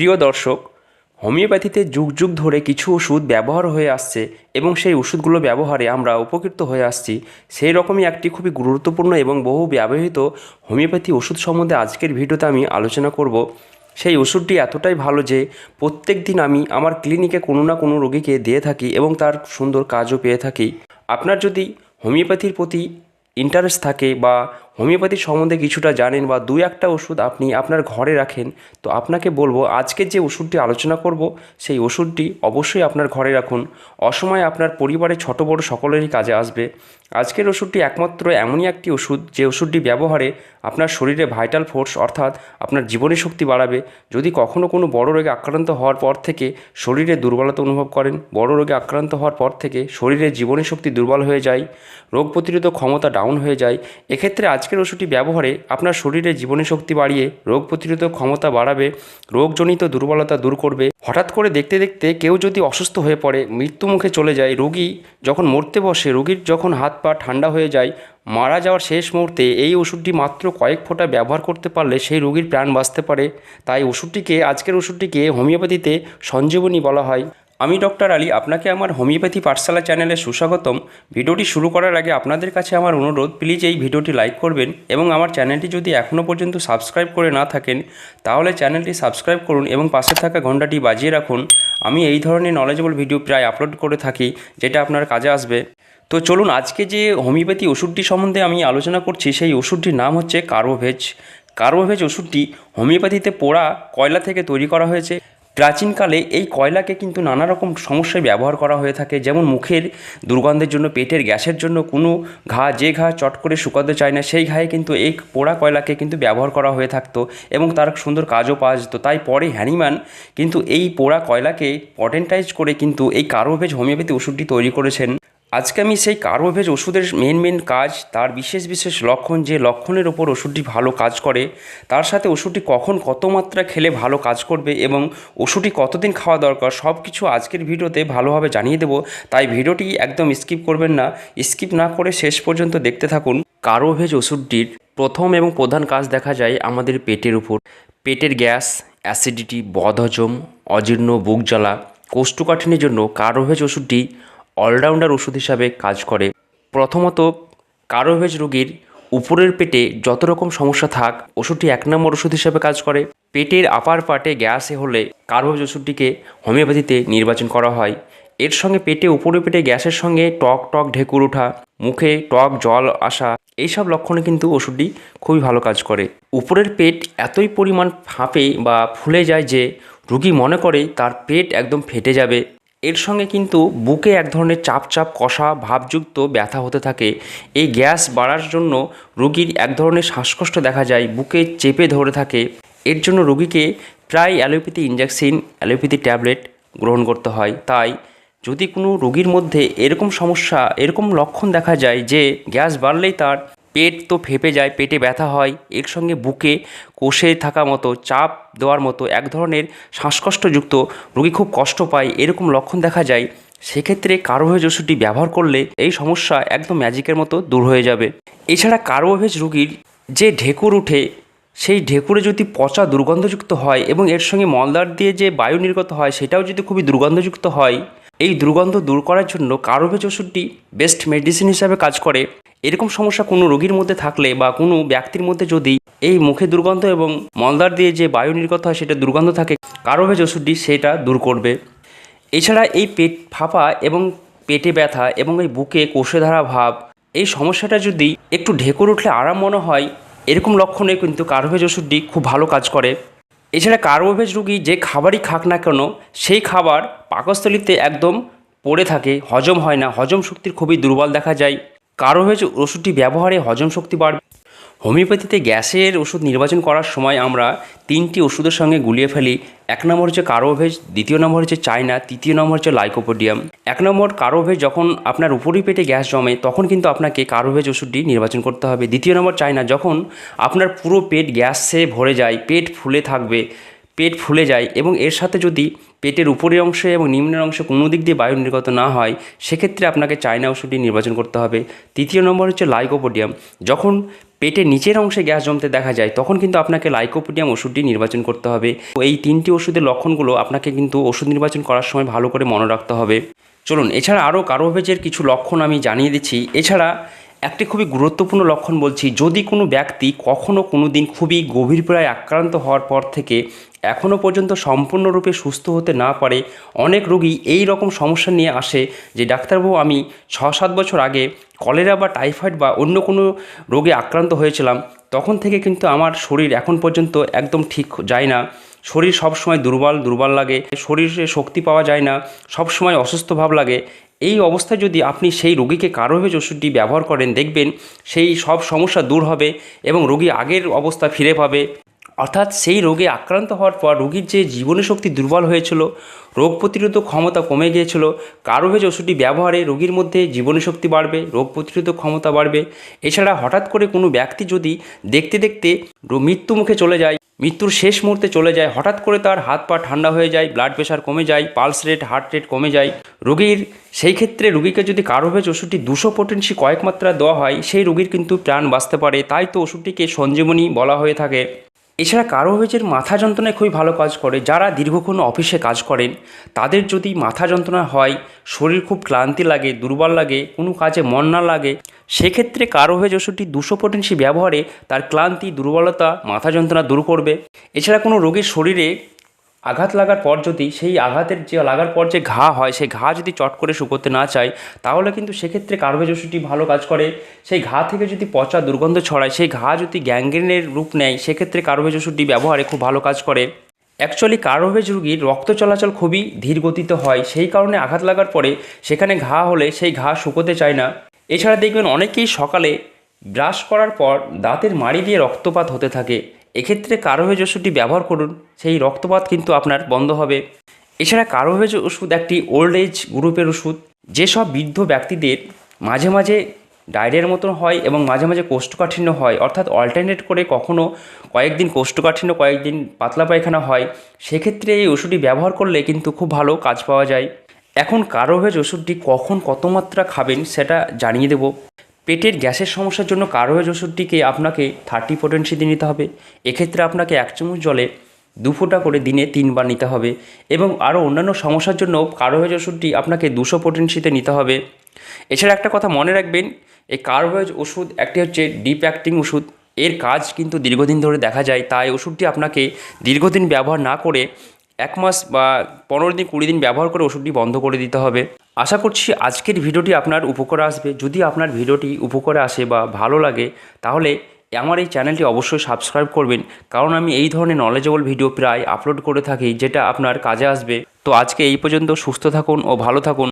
প্রিয় দর্শক, হোমিওপ্যাথিতে যুগ যুগ ধরে কিছু ওষুধ ব্যবহার হয়ে আসছে এবং সেই ওষুধগুলো ব্যবহারে আমরা উপকৃত হয়ে আসছি। সেই রকমই একটি খুবই গুরুত্বপূর্ণ এবং বহু ব্যবহৃত হোমিওপ্যাথি ওষুধ সম্বন্ধে আজকের ভিডিওতে আমি আলোচনা করব। সেই ওষুধটি এতটাই ভালো যে প্রত্যেক দিন আমি আমার ক্লিনিকে কোনো না কোনো রোগীকে দিয়ে থাকি এবং তার সুন্দর কাজও পেয়ে থাকি। আপনার যদি হোমিওপ্যাথির প্রতি ইন্টারেস্ট থাকে বা হোমিওপ্যাথি সম্বন্ধে কিছুটা জানেন বা দু একটা ওষুধ আপনি আপনার ঘরে রাখেন, তো আপনাকে বলব আজকে যে ওষুধটি আলোচনা করব, সেই ওষুধটি অবশ্যই আপনার ঘরে রাখুন। অসময়ে আপনার পরিবারে ছোট বড় সকলেরই কাজে আসবে। আজকের ওষুধটি একমাত্র এমনই একটি ওষুধ, যে ওষুধটি ব্যবহারে আপনার শরীরে ভাইটাল ফোর্স অর্থাৎ আপনার জীবনী শক্তি বাড়াবে। যদি কখনও কোনো বড় রোগে আক্রান্ত হওয়ার পর থেকে শরীরে দুর্বলতা অনুভব করেন, বড় রোগে আক্রান্ত হওয়ার পর থেকে শরীরে জীবনী শক্তি দুর্বল হয়ে যায়, রোগ প্রতিরোধক ক্ষমতা ডাউন হয়ে যায়, এক্ষেত্রে আজকের ওষুধটি ব্যবহারে আপনার শরীরে জীবনী শক্তি বাড়িয়ে রোগ প্রতিরোধক ক্ষমতা বাড়াবে, রোগজনিত দুর্বলতা দূর করবে। হঠাৎ করে দেখতে দেখতে কেউ যদি অসুস্থ হয়ে পড়ে মৃত্যুমুখে চলে যায়, রোগী যখন মরতে বসে, রোগীর যখন হাত পা ঠান্ডা হয়ে যায়, মারা যাওয়ার শেষ মুহূর্তে এই ওষুধটি মাত্র কয়েক ফোঁটা ব্যবহার করতে পারলে সেই রোগীর প্রাণ বাঁচতে পারে। তাই ওষুধটিকে, আজকের ওষুধটিকে হোমিওপ্যাথিতে সঞ্জীবনী বলা হয়। আমি ডক্টর আলী, আপনাকে আমার হোমিওপ্যাথি পাঠশালা চ্যানেলে সুস্বাগতম। ভিডিওটি শুরু করার আগে আপনাদের কাছে আমার অনুরোধ, প্লিজ এই ভিডিওটি লাইক করবেন এবং আমার চ্যানেলটি যদি এখনও পর্যন্ত সাবস্ক্রাইব করে না থাকেন, তাহলে চ্যানেলটি সাবস্ক্রাইব করুন এবং পাশে থাকা ঘন্টাটি বাজিয়ে রাখুন। আমি এই ধরনের নলেজেবল ভিডিও প্রায় আপলোড করে থাকি, যেটা আপনার কাজে আসবে। তো চলুন, আজকে যে হোমিওপ্যাথি ওষুধটি সম্বন্ধে আমি আলোচনা করছি, সেই ওষুধটির নাম হচ্ছে কার্বোভেজ। কার্বোভেজ ওষুধটি হোমিওপ্যাথিতে পোড়া কয়লা থেকে তৈরি করা হয়েছে? প্রাচীনকালে এই কয়লাকে কিন্তু নানা রকম সমস্যায় ব্যবহার করা হয়ে থাকে। যেমন মুখের দুর্গন্ধের জন্য, পেটের গ্যাসের জন্য কোনো ঘা, যে ঘা চট করে শুকাতে চায় না, সেই ঘায়ে কিন্তু এই পোড়া কয়লাকে কিন্তু ব্যবহার করা হয়ে থাকতো এবং তার সুন্দর কাজও পাওয়া যেত। তাই পরে হ্যানিম্যান কিন্তু এই পোড়া কয়লাকে পটেন্টাইজ করে কিন্তু এই কার্বোভেজ হোমিওপ্যাথি ওষুধটি তৈরি করেছেন। আজকে আমি সেই কার্বোভেজ ওষুধের মেন মেন কাজ, তার বিশেষ বিশেষ লক্ষণ, যে লক্ষণের ওপর ওষুধটি ভালো কাজ করে, তার সাথে ওষুধটি কখন কত মাত্রা খেলে ভালো কাজ করবে এবং ওষুধটি কতদিন খাওয়া দরকার সব কিছু আজকের ভিডিওতে ভালোভাবে জানিয়ে দেবো। তাই ভিডিওটি একদম স্কিপ করবেন না। স্কিপ না করে শেষ পর্যন্ত দেখতে থাকুন। কার্বোভেজ ওষুধটির প্রথম এবং প্রধান কাজ দেখা যায় আমাদের পেটের উপর। পেটের গ্যাস অ্যাসিডিটি বদহজম, অজীর্ণ, বুক জ্বালা কোষ্ঠকাঠিনের জন্য কার্বোভেজ ওষুধটি অলরাউন্ডার ওষুধ হিসাবে কাজ করে। প্রথমত, কারোভেজ রোগীর উপরের পেটে যত রকম সমস্যা থাক, ওষুধটি এক নম্বর ওষুধ হিসাবে কাজ করে। পেটের আপার পার্টে গ্যাসে হলে কার্বোভেজ ওষুধটিকে হোমিওপ্যাথিতে নির্বাচন করা হয়। এর সঙ্গে পেটে উপরের পেটে গ্যাসের সঙ্গে টক টক ঢেকুর ওঠা, মুখে টক জল আসা, এইসব লক্ষণে কিন্তু ওষুধটি খুবই ভালো কাজ করে। উপরের পেট এতই পরিমাণ ফাঁপে বা ফুলে যায় যে রুগী মনে করে তার পেট একদম ফেটে যাবে। এর সঙ্গে কিন্তু বুকে এক ধরনের চাপ চাপ কষা ভাবযুক্ত ব্যথা হতে থাকে। এই গ্যাস বাড়ার জন্য রুগীর এক ধরনের শ্বাসকষ্ট দেখা যায়, বুকে চেপে ধরে থাকে। এর জন্য রুগীকে প্রায় অ্যালোপ্যাথি ইঞ্জেকশন অ্যালোপ্যাথি ট্যাবলেট গ্রহণ করতে হয়। তাই যদি কোনো রোগীর মধ্যে এরকম সমস্যা, এরকম লক্ষণ দেখা যায় যে গ্যাস বাড়লেই তার পেট তো ফেপে যায়, পেটে ব্যথা হয়, এর সঙ্গে বুকে কষে থাকা মতো, চাপ দেওয়ার মতো এক ধরনের শ্বাসকষ্টযুক্ত রোগী খুব কষ্ট পায়, এরকম লক্ষণ দেখা যায়। সেক্ষেত্রে কার্বোভেজ ওষুধটি ব্যবহার করলে এই সমস্যা একদম ম্যাজিকের মতো দূর হয়ে যাবে। এছাড়া কার্বোভেজ রোগীর যে ঢেকুর উঠে, সেই ঢেকুরে যদি পচা দুর্গন্ধযুক্ত হয় এবং এর সঙ্গে মলদার দিয়ে যে বায়ু নির্গত হয়, সেটাও যদি খুবই দুর্গন্ধযুক্ত হয় এই দুর্গন্ধ দূর করার জন্য কার্বোভেজ ওষুধটি বেস্ট মেডিসিন হিসাবে কাজ করে। এরকম সমস্যা কোনো রোগীর মধ্যে থাকলে বা কোনো ব্যক্তির মধ্যে যদি এই মুখে দুর্গন্ধ এবং মলদার দিয়ে যে বায়ু নির্গত হয় সেটা দুর্গন্ধ থাকে কার্বোভেজ ওষুধটি সেটা দূর করবে। এছাড়া এই পেট ফাঁপা এবং পেটে ব্যথা এবং এই বুকে কোষে ধারা ভাব, এই সমস্যাটা যদি একটু ঢেকুর উঠলে আরাম মনে হয়, এরকম লক্ষণে কিন্তু কার্বোভেজ ওষুধটি খুব ভালো কাজ করে। এছাড়া কার্বোভেজ রুগী যে খাবারই খাক না কেন, সেই খাবার পাকস্থলিতে একদম পড়ে থাকে, হজম হয় না। হজম শক্তির খুবই দুর্বল দেখা যায়। কার্বোভেজ ওষুধটি ব্যবহারে হজম শক্তি বাড়বে। হোমিওপ্যাথিতে গ্যাসের ওষুধ নির্বাচন করার সময় আমরা তিনটি ওষুধের সঙ্গে গুলিয়ে ফেলি। এক নম্বর হচ্ছে কারোভেজ, দ্বিতীয় নম্বর হচ্ছে চায়না, তৃতীয় নম্বর হচ্ছে লাইকোপোডিয়াম। এক নম্বর কারোভেজ যখন আপনার উপরই পেটে গ্যাস জমে, তখন কিন্তু আপনাকে কারোভেজ ওষুধটি নির্বাচন করতে হবে। দ্বিতীয় নম্বর চায়না, যখন আপনার পুরো পেট গ্যাসে ভরে যায়, পেট ফুলে থাকবে পেট ফুলে যায় এবং এর সাথে যদি পেটের উপরের অংশে এবং নিম্নের অংশে কোনো দিক দিয়ে বায়ু নির্গত না হয়, সেক্ষেত্রে আপনাকে চায়না ওষুধটি নির্বাচন করতে হবে। তৃতীয় নম্বর হচ্ছে লাইকোপোডিয়াম। যখন পেটের নিচের অংশে গ্যাস জমতে দেখা যায়, তখন কিন্তু আপনাকে লাইকোপোডিয়াম ওষুধটি নির্বাচন করতে হবে। এই তিনটি ওষুধের লক্ষণগুলো আপনাকে কিন্তু ওষুধ নির্বাচন করার সময় ভালো করে মনে রাখতে হবে। চলুন, এছাড়া আরও কার্বোভেজের কিছু লক্ষণ আমি জানিয়ে দিচ্ছি। এছাড়া একটি খুবই গুরুত্বপূর্ণ লক্ষণ বলছি, যদি কোনো ব্যক্তি কখনও কোনো দিন খুবই গভীর প্রায় আক্রান্ত হওয়ার পর থেকে এখনও পর্যন্ত সম্পূর্ণরূপে সুস্থ হতে না পারে অনেক রোগী এই রকম সমস্যা নিয়ে আসে যে ডাক্তারবাবু, আমি ছ সাত বছর আগে কলেরা বা টাইফয়েড বা অন্য কোনো রোগে আক্রান্ত হয়েছিলাম। তখন থেকে কিন্তু আমার শরীর এখন পর্যন্ত একদম ঠিক যায় না। শরীর সবসময় দুর্বল দুর্বল লাগে। শরীরে শক্তি পাওয়া যায় না। সবসময় অসুস্থ ভাব লাগে। এই অবস্থায় যদি আপনি সেই রোগীকে কারোভেজ ওষুধটি ব্যবহার করেন, দেখবেন সেই সব সমস্যা দূর হবে এবং রোগী আগের অবস্থা ফিরে পাবে। অর্থাৎ সেই রোগে আক্রান্ত হওয়ার পর রোগীর যে জীবনী শক্তি দুর্বল হয়েছিল, রোগ প্রতিরোধক ক্ষমতা কমে গিয়েছিল, কারোভেজ ওষুধটি ব্যবহারে রোগীর মধ্যে জীবনী শক্তি বাড়বে, রোগ প্রতিরোধক ক্ষমতা বাড়বে। এছাড়া হঠাৎ করে কোনো ব্যক্তি যদি দেখতে দেখতে মৃত্যু মুখে চলে যায়, মৃত্যুর শেষ মুহূর্তে চলে যায়, হঠাৎ করে তার হাত পা ঠান্ডা হয়ে যায় ব্লাড প্রেশার কমে যায় পালস রেট হার্ট রেট কমে যায়, রোগীর সেই ক্ষেত্রে রোগীকে যদি কারোভেজ ওষুধটি দুশো পোটেন্সি কয়েক মাত্রা দেওয়া হয়, সেই রোগীর কিন্তু প্রাণ বাঁচতে পারে। তাই তো ওষুধটিকে সঞ্জীবনী বলা হয়ে থাকে। এছাড়া কারোভেজের মাথা যন্ত্রণায় খুবই ভালো কাজ করে। যারা দীর্ঘক্ষণ অফিসে কাজ করেন, তাদের যদি মাথা যন্ত্রণা হয়, শরীর খুব ক্লান্তি লাগে, দুর্বল লাগে, কোনো কাজে মন না লাগে, সেক্ষেত্রে কারও কারোভেজ ওষুধটি দুশো পটেন্সি ব্যবহারে তার ক্লান্তি, দুর্বলতা, মাথা যন্ত্রণা দূর করবে। এছাড়া কোনো রোগীর শরীরে আঘাত লাগার পর যদি সেই আঘাতের যে লাগার পর যে ঘা হয়, সেই ঘা যদি চট করে শুকোতে না চায়, তাহলে কিন্তু সেক্ষেত্রে কার্বেজ ওষুধটি ভালো কাজ করে। সেই ঘা থেকে যদি পচা দুর্গন্ধ ছড়ায়, সেই ঘা যদি গ্যাংগ্রেনের রূপ নেয়, সেক্ষেত্রে কার্বেজ ওষুধটি ব্যবহারে খুব ভালো কাজ করে। অ্যাকচুয়ালি কার্বোভেজ রুগীর রক্ত চলাচল খুবই ধীর গতিতে হয়, সেই কারণে আঘাত লাগার পরে সেখানে ঘা হলে সেই ঘা শুকোতে চায় না। এছাড়া দেখবেন অনেকেই সকালে ব্রাশ করার পর দাঁতের মাড়ি দিয়ে রক্তপাত হতে থাকে। এক্ষেত্রে কারোভেজ ওষুধটি ব্যবহার করুন, সেই রক্তপাত কিন্তু আপনার বন্ধ হবে। এছাড়া কার্বোভেজ ওষুধ একটি ওল্ড এজ গ্রুপের ওষুধ যেসব বৃদ্ধ ব্যক্তিদের মাঝে মাঝে ডায়রিয়ার মতন হয় এবং মাঝে মাঝে কোষ্ঠকাঠিন্য হয়। অর্থাৎ অল্টারনেট করে কখনো কয়েকদিন কোষ্ঠকাঠিন্য, কয়েকদিন পাতলা পায়খানা হয়, সেক্ষেত্রে এই ওষুধটি ব্যবহার করলে কিন্তু খুব ভালো কাজ পাওয়া যায়। এখন কারোভেজ ওষুধটি কখন কত মাত্রা খাবেন সেটা জানিয়ে দেব। পেটের গ্যাসের সমস্যার জন্য কার্বোভেজ ওষুধটিকে আপনাকে থার্টি পোটেন্সিতে নিতে হবে। এক্ষেত্রে আপনাকে এক চামচ জলে দু ফোঁটা করে দিনে তিনবার নিতে হবে এবং আরও অন্যান্য সমস্যার জন্য কার্বোভেজ ওষুধটি আপনাকে দুশো পোটেন্সিতে নিতে হবে। এছাড়া একটা কথা মনে রাখবেন, এই কার্বোভেজ ওষুধ একটি হচ্ছে ডিপ অ্যাক্টিং ওষুধ। এর কাজ কিন্তু দীর্ঘদিন ধরে দেখা যায়, তাই ওষুধটি আপনাকে দীর্ঘদিন ব্যবহার না করে এক মাস বা পনেরো দিন কুড়ি দিন ব্যবহার করে ওষুধটি বন্ধ করে দিতে হবে। আশা করছি আজকের ভিডিওটি আপনার উপকারে আসবে। যদি আপনার ভিডিওটি উপকারে আসে বা ভালো লাগে, তাহলে আমার এই চ্যানেলটি অবশ্যই সাবস্ক্রাইব করবেন। কারণ আমি এই ধরনের নলেজেবল ভিডিও প্রায় আপলোড করে থাকি, যেটা আপনার কাজে আসবে। তো আজকে এই পর্যন্ত সুস্থ থাকুন ও ভালো থাকুন।